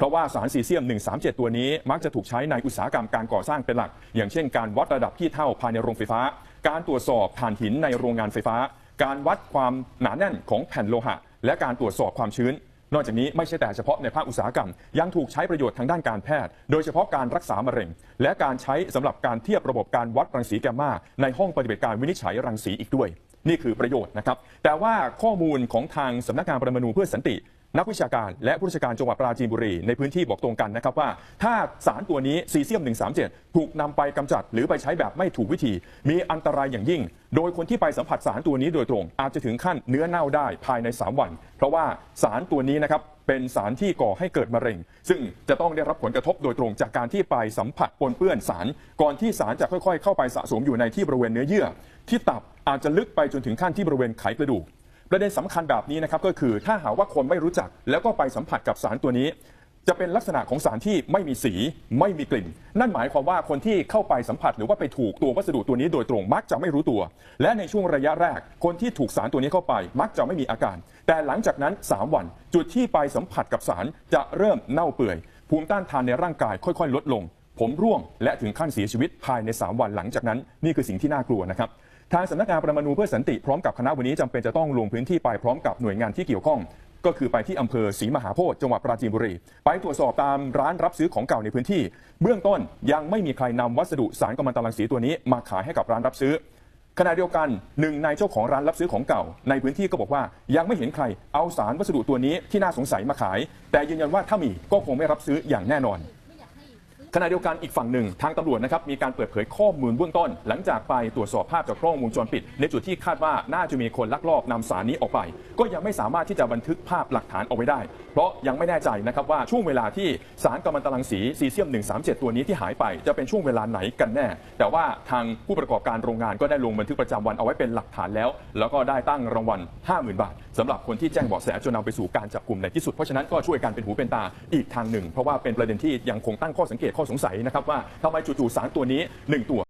เพราะว่าสารซีเซียม 137 ตัวนี้มักจะถูกใช้ในอุตสาหกรรมการก่อสร้างเป็นหลัก อย่างเช่นการวัดระดับขี้เท่าภายในโรงไฟฟ้า การตรวจสอบถ่านหินในโรงงานไฟฟ้า การวัดความหนาแน่นของแผ่นโลหะ และการตรวจสอบความชื้น นอกจากนี้ไม่ใช่แต่เฉพาะในภาคอุตสาหกรรม ยังถูกใช้ประโยชน์ทางด้านการแพทย์ โดยเฉพาะการรักษามะเร็ง และการใช้สำหรับการเทียบระบบการวัดรังสีแกมมาในห้องปฏิบัติการวินิจฉัยรังสีอีกด้วยนี่คือประโยชน์นะครับ แต่ว่าข้อมูลของทางสำนักงานปรมาณูเพื่อสันติ นักวิชาการและผู้ราชการจังหวัดปราจีนบุรีในพื้นที่บอกตรงกันนะครับว่า ถ้าสารตัวนี้ซีเซียม 137 ถูกนำไปกำจัดหรือไปใช้แบบไม่ถูกวิธี มีอันตรายอย่างยิ่ง โดยคนที่ไปสัมผัสสารตัวนี้โดยตรง อาจจะถึงขั้นเนื้อเน่าได้ภายใน 3 วัน เพราะว่าสารตัวนี้นะครับเป็นสารที่ก่อให้เกิดมะเร็ง ซึ่งจะต้องได้รับผลกระทบโดยตรงจากการที่ไปสัมผัสปนเปื้อนสาร ก่อนที่สารจะค่อยๆ เข้าไปสะสมอยู่ในที่บริเวณเนื้อเยื่อ ที่ตับอาจจะลึกไปจนถึงขั้นที่บริเวณไขกระดูก ประเด็นสำคัญแบบนี้นะครับก็คือถ้าหาว่าคนไม่รู้จัก แล้วก็ไปสัมผัสกับสารตัวนี้ จะเป็นลักษณะของสารที่ไม่มีสีไม่มีกลิ่น นั่นหมายความว่าคนที่เข้าไปสัมผัสหรือว่าไปถูกตัววัสดุตัวนี้โดยตรงมักจะไม่รู้ตัว และในช่วงระยะแรก คนที่ถูกสารตัวนี้เข้าไป มักจะไม่มีอาการ แต่หลังจากนั้น 3 วัน จุดที่ไปสัมผัสกับสารจะเริ่มเน่าเปื่อย ภูมิต้านทานในร่างกายค่อย ๆ ลดลง ผมร่วงและถึงขั้นเสียชีวิตภายใน 3 วันหลังจากนั้น นี่คือสิ่งที่น่ากลัวนะครับ ทางสำนักงานปรมาณูเพื่อสันติพร้อมกับคณะวันนี้จำเป็นจะต้องลงพื้นที่ไปพร้อมกับหน่วยงานที่เกี่ยวข้อง ก็คือไปที่อำเภอศรีมหาโพธิ์จังหวัดปราจีนบุรี ไปตรวจสอบตามร้านรับซื้อของเก่าในพื้นที่ เบื้องต้นยังไม่มีใครนำวัสดุสารกัมมันตรังสีตัวนี้มาขายให้กับร้านรับซื้อ ขณะเดียวกันหนึ่งในเจ้าของร้านรับซื้อของเก่า ในพื้นที่ก็บอกว่ายังไม่เห็นใครเอาสารวัสดุตัวนี้ที่น่าสงสัยมาขาย แต่ยืนยันว่าถ้ามีก็คงไม่รับซื้ออย่างแน่นอน ขณะเดียวกันอีกฝั่งหนึ่งทางตำรวจนะครับมีการเปิดเผยข้อมูลเบื้องต้น หลังจากไปตรวจสอบภาพจากกล้องวงจรปิด ในจุดที่คาดว่าน่าจะมีคนลักลอบนำสารนี้ออกไป ก็ยังไม่สามารถที่จะบันทึกภาพหลักฐานเอาไว้ได้ เพราะยังไม่แน่ใจนะครับว่าช่วงเวลาที่สารกัมมันตรังสีซีเซียม 137 ตัวนี้ที่หายไปจะเป็นช่วงเวลาไหนกันแน่ แต่ว่าทางผู้ประกอบการโรงงานก็ได้ลงบันทึกประจำวันเอาไว้เป็นหลักฐานแล้ว แล้วก็ได้ตั้งรางวัล 50,000 บาทสำหรับคนที่แจ้งเบาะแสจนนำไปสู่การจับกลุ่มในที่สุดเพราะฉะนั้นก็ช่วยกันเป็นหูเป็นตาอีกทางหนึ่ง เพราะว่าเป็นประเด็นที่ยังคงตั้งข้อสังเกตข้อสงสัยนะครับว่าทำไมจู่ๆสารตัวนี้หนึ่งตัว